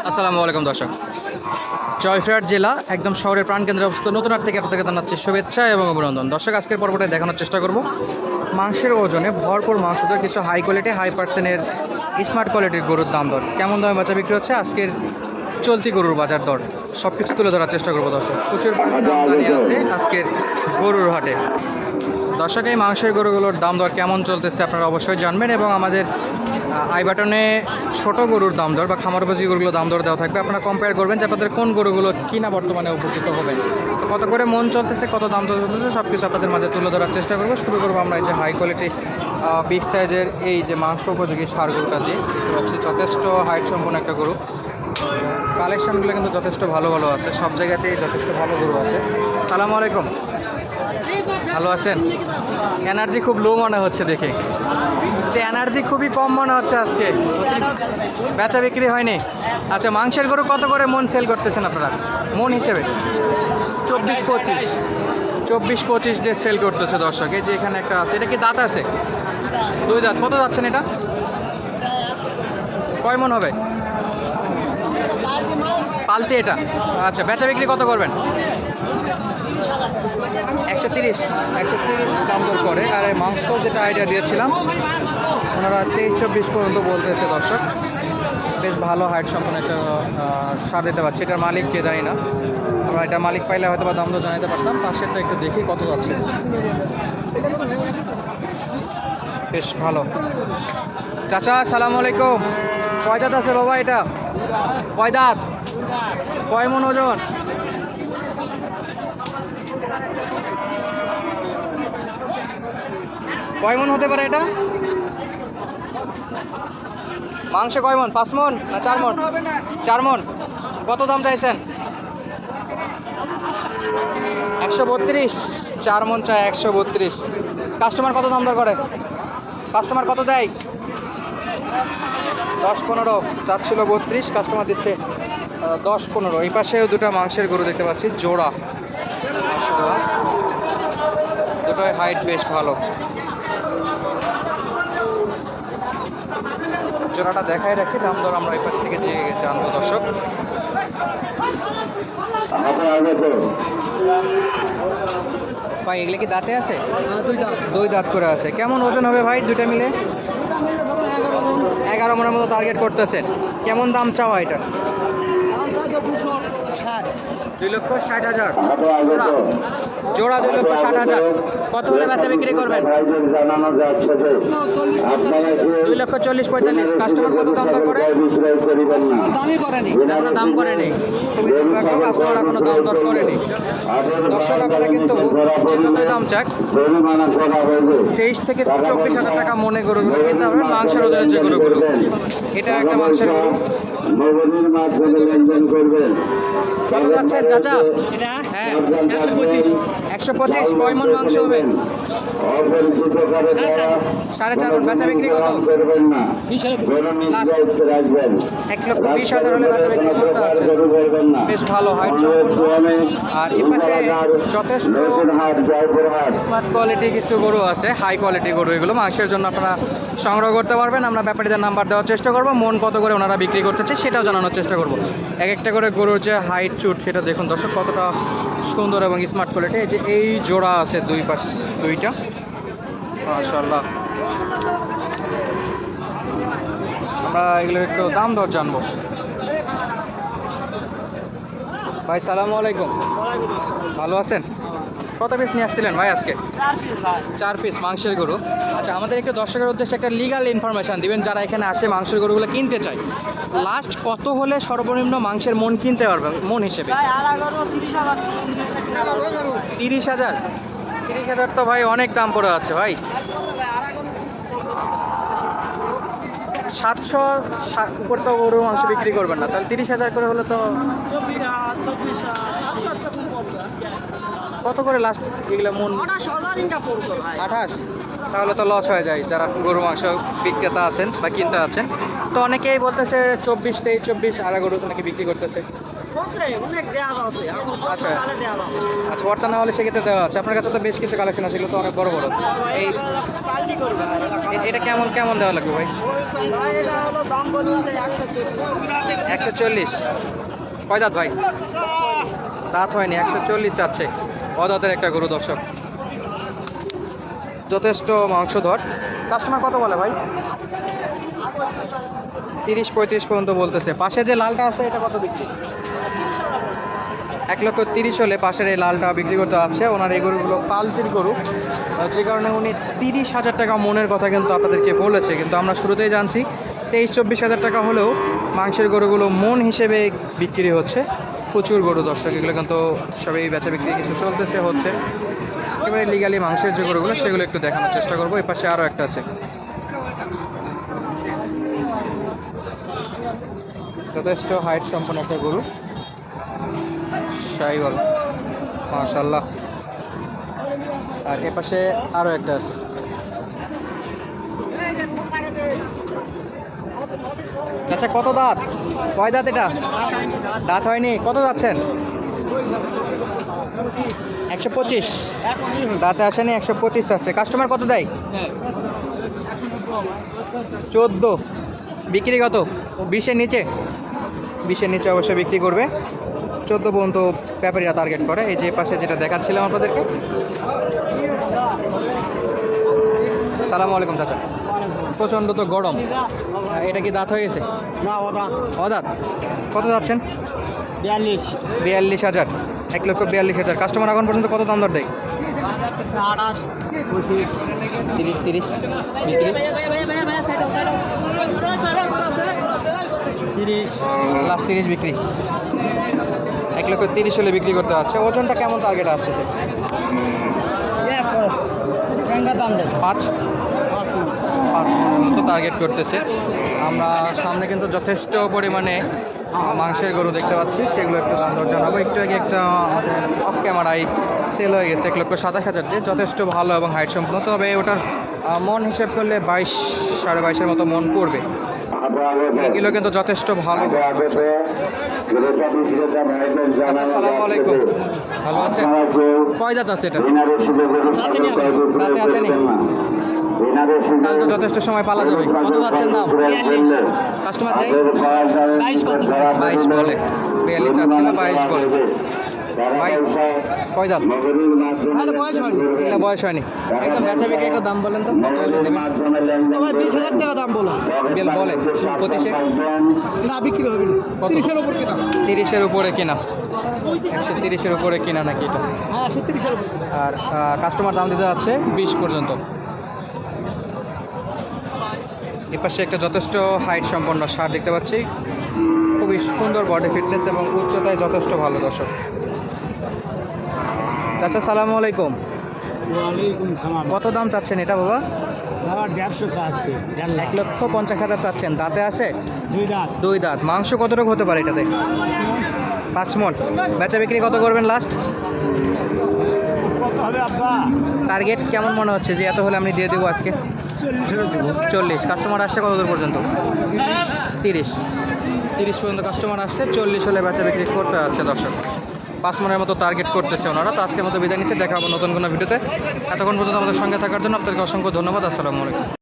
আসসালামু আলাইকুম, দর্শক। জয়ফ্রাট জেলা, একদম শহরের প্রাণকেন্দ্রে অবস্থিত নতুন হাট থেকে আপনাদেরকে জানাচ্ছি শুভেচ্ছা এবং অভিনন্দন। দর্শক, আজকের পর্বটায় দেখানোর চেষ্টা করব। মাংসের ওজনে ভরপুর মাংস দর কিছু হাই কোয়ালিটি হাই পার্সেন্টের স্মার্ট কোয়ালিটির গরুর দাম দর। কেমন দামে বাচ্চা বিক্রি হচ্ছে? আজকের চলতি গরুর বাজার দর। সব কিছু তুলে ধরার চেষ্টা করব, দর্শক। প্রচুর পরিমাণে আছে আজকের গরুর হাটে। দর্শক, এই মাংসের গরুগুলোর দাম দর কেমন চলতেছে আপনারা অবশ্যই জানবেন এবং আমাদের আই বাটনে ছোট গরুর দাম দর বা খামার খামারবাজি গরুগুলোর দাম দর দেওয়া থাকবে। আপনারা কম্পেয়ার করবেন যে আপনাদের কোন গরুগুলো কিনা বর্তমানে উপকৃত হবেন তো কত করে মন চলতেছে, কত দাম চলতেছে সব কিছু আপনাদের মাঝে তুলে ধরার চেষ্টা করব। শুরু করব আমরা এই যে হাই কোয়ালিটি বিগ সাইজের এই যে মাংস উপযোগী সার গরুটা দিয়ে। যথেষ্ট হাইট সম্পন্ন একটা গরু। কালেকশনগুলো কিন্তু যথেষ্ট ভালো ভালো আছে, সব জায়গাতেই যথেষ্ট ভালো গরু আছে। সালামু আলাইকুম। ভালো আছেন? এনার্জি খুব লো মনে হচ্ছে দেখে। যে এনার্জি খুবই কম মনে হচ্ছে আজকে। বেচা বিক্রি হয়নি। আচ্ছা মাংসের গরু কত করে মন সেল করতেছেন আপনারা? মন হিসেবে? চব্বিশ পঁচিশ। চব্বিশ পঁচিশ দিয়ে সেল করতেছে দর্শক। এই যে এখানে একটা আছে। এটা কি দাঁত আছে? দুই দাঁত। কত যাচ্ছেন এটা? কয় মন হবে? পালতে এটা? আচ্ছা বেচা বিক্রি কত করবেন? একশো তিরিশ। একশো তিরিশ দাম দর করে। আর এই মাংস যেটা আইডিয়া দিয়েছিলাম, ওনারা তেইশ চব্বিশ পর্যন্ত বলতেছে দর্শক। বেশ ভালো হাইট সম্পন্ন একটা সার দিতে পারছি। এটার মালিক কে জানি না। আমরা এটা মালিক পাইলে হয়তো বা দাম দর জানাতে পারতাম। পাশেরটা একটু দেখি কত যাচ্ছে। বেশ ভালো। চাচা, সালাম আলাইকুম। কয় দাঁত আছে বাবা এটা? কয় দাঁত কয় মন ওজন কয় মন হতে পারে এটা? মাংস কয় মন? পাঁচ মন না চার মন? চার মন। কত দাম চাইছেন? একশো বত্রিশ। চার মন চায় একশো বত্রিশ। কাস্টমার কত দাম দর করে? কাস্টমার কত দেয়? দশ পনেরো চাচ্ছিল বত্রিশ কাস্টমার দিচ্ছে দশ পনেরো। এই পাশেও দুটো মাংসের গরু দেখতে পাচ্ছি জোড়া। দুটোই হাইট বেশ ভালো। জোড়াটা দেখাই রাখি দাম দর আমরা এই পাশ থেকে যে জানব দর্শক। ভাই এগুলো কি দাঁতে আছে? দুই দাম দুই দাঁত করে আছে। কেমন ওজন হবে ভাই দুইটা মিলে? এগারো মনের মতো টার্গেট করতেছেন। কেমন দাম চাওয়া এটা? দুশো ষাট। দুই লক্ষ ষাট হাজার। জোড়া দুই লক্ষ ষাট হাজার। কত হলে বেচা বিক্রি করবেন? দুই লক্ষ চল্লিশ পঁয়তাল্লিশ। কাস্টমার কত দাম দর করে? বিক্রয় করিবেন না দামই করেনি। এখনও দাম করেনি। কাস্টমার এখনও দাম দর করেনি। দর্শক আপনারা কিন্তু যতই দাম চাক। তেইশ থেকে চব্বিশ হাজার টাকা মনে গরুগুলো কিনতে হবে মাংসের ওজনের যে গরুগুলো। এটা একটা মাংসের গরু। নগদীর মাধ্যমে লেনদেন করবেন কত যাচ্ছে চাচা এটা হ্যাঁ একশো পঁচিশ। কয় মন মাংস হবে। অপরিচিত কারও দ্বারা সাড়ে চার মন বেচা বিক্রি কত? দান করবেন না। বিশ হাজার গরু নিজ Last. দায়িত্বে রাখবেন। এক লক্ষ বিশ হাজার হলে বেচা বিক্রি করতে হচ্ছে। গরু করবেন না। বেশ ভালো হাইট আর এ যথেষ্ট স্মার্ট কোয়ালিটি কিছু গরু আছে হাই কোয়ালিটি গরু এগুলো। মাংসের জন্য আপনারা সংগ্রহ করতে পারবেন। আমরা ব্যাপারীদের নাম্বার দেওয়ার চেষ্টা করব। মন কত করে ওনারা বিক্রি করতেছে সেটাও জানানোর চেষ্টা করব। এক একটা করে গরুর যে হাইট চুট, সেটা দেখুন দর্শক, কতটা সুন্দর এবং স্মার্ট কোয়ালিটি এই যে এই জোড়া আছে দুই পাশ, দুইটা। মাশাল্লাহ আমরা এগুলোর একটু দাম দর জানব। ভাই, সালামু আলাইকুম। ভালো আছেন? কত পিস নিয়ে আসছিলেন ভাই আজকে? চার পিস মাংসের গরু। আচ্ছা আমাদের একটু দর্শকের উদ্দেশ্যে একটা লিগাল ইনফরমেশন দিবেন, যারা এখানে আসে মাংসের গরুগুলো কিনতে চায়। লাস্ট কত হলে সর্বনিম্ন মাংসের মন কিনতে পারবেন মন হিসেবে? তিরিশ হাজার? তিরিশ হাজার তো ভাই অনেক দাম পড়ে আছে ভাই। সাতশো উপর তো গরু মাংস বিক্রি করবেন না। তাহলে তিরিশ হাজার করে হলে তো কত করে লাস্ট এগুলো মন? আঠাশ। তাহলে তো লস হয়ে যায় যারা গরু মাংস বিক্রেতা আছেন বা কিনতে আছেন। তো অনেকেই বলতেছে চব্বিশ, তেইশ, চব্বিশ আড়া গরু তো নাকি বিক্রি করতেছে। আচ্ছা। আচ্ছা বর্তা না হলে সেক্ষেত্রে দেওয়া আছে। আপনার কাছে তো বেশ কিছু কালেকশন আছে এগুলো তো অনেক বড় বড়। এই এটা কেমন কেমন দেওয়া লাগবে ভাই? একশো চল্লিশ। কয় দাঁত ভাই? দাঁত হয়নি একশো চল্লিশ চাচ্ছে। অদাঁতের একটা গরু দর্শক। যথেষ্ট মাংস ধর কাস্টমার কত বলে ভাই? তিরিশ পঁয়ত্রিশ পর্যন্ত বলতেছে। পাশে যে লালটা আছে এটা কত বিক্রি? এক লক্ষ তিরিশ হলে পাশের এই লালটা বিক্রি করতে আছে। ওনার এই গরুগুলো পালতির গরু। যে কারণে উনি তিরিশ হাজার টাকা মনের কথা কিন্তু আপনাদেরকে বলেছে। কিন্তু আমরা শুরুতেই জানছি, তেইশ চব্বিশ হাজার টাকা হলেও মাংসের গরুগুলো মন হিসেবে বিক্রি হচ্ছে। প্রচুর গরু দর্শক, এগুলো কিন্তু সবই বেচা বিক্রি কিছু চলতেছে, হচ্ছে। এবারে লিগালি মাংসের যে গরুগুলো, সেগুলো একটু দেখানোর চেষ্টা করব। এই পাশে আরও একটা আছে। যথেষ্ট হাইট সম্পন্ন একটা গরু। সাইগল মাশাল্লাহ আর এ পাশে আরও একটা আছে। আচ্ছা কত দাঁত? কয় দাঁত এটা? দাঁত হয়নি। কত যাচ্ছেন? একশো পঁচিশ। দাঁতে আসেনি, একশো পঁচিশ আছে কাস্টমার কত দেয়? চোদ্দ। বিক্রি কত? বিশের নিচে? বিশের নিচে অবশ্যই বিক্রি করবে। চোদ্দ পর্যন্ত ব্যাপারীরা টার্গেট করে। এই যে পাশে যেটা দেখাচ্ছিলাম আপনাদেরকে। সালামু আলাইকুম চাচা। প্রচণ্ড তো গরম। এটা কি দাঁত হয়ে গেছে? না অদাঁত। কত যাচ্ছেন? বিয়াল্লিশ। বিয়াল্লিশ হাজার। এক লক্ষ বিয়াল্লিশ হাজার। কাস্টমার এখন পর্যন্ত কত দাম দর দেয়? আঠাশ পঁচিশ তিরিশ তিরিশ তিরিশ। লাস্ট তিরিশ বিক্রি। তিরিশ হলে বিক্রি করতে হচ্ছে ওজনটা কেমন টার্গেট আসতেছে? পাঁচ। পাঁচ মিনিট পাঁচ মনের মতো টার্গেট করতেছে। আমরা সামনে কিন্তু যথেষ্ট পরিমাণে মাংসের গরু দেখতে পাচ্ছি। সেগুলো একটু দাম দর জানাব। একটু আগে একটা আমাদের অফ ক্যামেরায় সেল হয়ে গেছে এক লক্ষ সাতাশ হাজার দিয়ে। যথেষ্ট ভালো এবং হাইট সম্পূর্ণ তবে ওটার মন হিসেব করলে বাইশ সাড়ে বাইশের মতো মন পড়বে। এগুলো কিন্তু যথেষ্ট ভালো। আচ্ছা আছে যথেষ্ট সময় পালা যাবে। কত যাচ্ছেন দাম? কাস্টমার দেয় বাইশ? বলে। বিয়াল্লিশ চাচ্ছিল বাইশ বলে। ভাই কয় দাম? বয়স হয়নি। বয়স হয়নি। একদম বেচা বিক্রি একটা দাম বলেন তো। কত হলে দেবেন তোমার বিশ হাজার টাকা দাম বলো। বেল বলে পঁচিশে না বিক্রি হবে না। তিরিশের কিনা। তিরিশের উপরে কিনা। একশো তিরিশের উপরে কিনা নাকি এটা? হ্যাঁ একশো তিরিশের আর কাস্টমার দাম দিতে যাচ্ছে বিশ পর্যন্ত। এপাশে একটা যথেষ্ট হাইট সম্পন্ন সার দেখতে পাচ্ছি। খুবই সুন্দর বডি ফিটনেস এবং উচ্চতায় যথেষ্ট ভালো দর্শক। চাচা সালামু আলাইকুম। কত দাম চাচ্ছেন এটা বাবা? দেড়শো এক লক্ষ পঞ্চাশ হাজার চাচ্ছেন। দাঁতে আছে? দুই দাঁত। দুই দাঁত। মাংস কতটুকু হতে পারে এটাতে? পাঁচ মন। বেচা বিক্রি কত করবেন লাস্ট টার্গেট কেমন মনে হচ্ছে যে এত হলে আমি দিয়ে দেবো আজকে? চল্লিশ। কাস্টমার আসছে কত দূর পর্যন্ত? তিরিশ। তিরিশ। পর্যন্ত কাস্টমার আসছে। চল্লিশ হলে বেচা বিক্রি করতে হচ্ছে দর্শক। পাঁচ মনের মতো টার্গেট করতেছে ওনারা। তো আজকের মতো বিদায় নিচ্ছে, দেখা হব নতুন কোনো ভিডিওতে। এতক্ষণ পর্যন্ত আমাদের সঙ্গে থাকার জন্য আপনাদেরকে অসংখ্য ধন্যবাদ। আসসালামু আলাইকুম।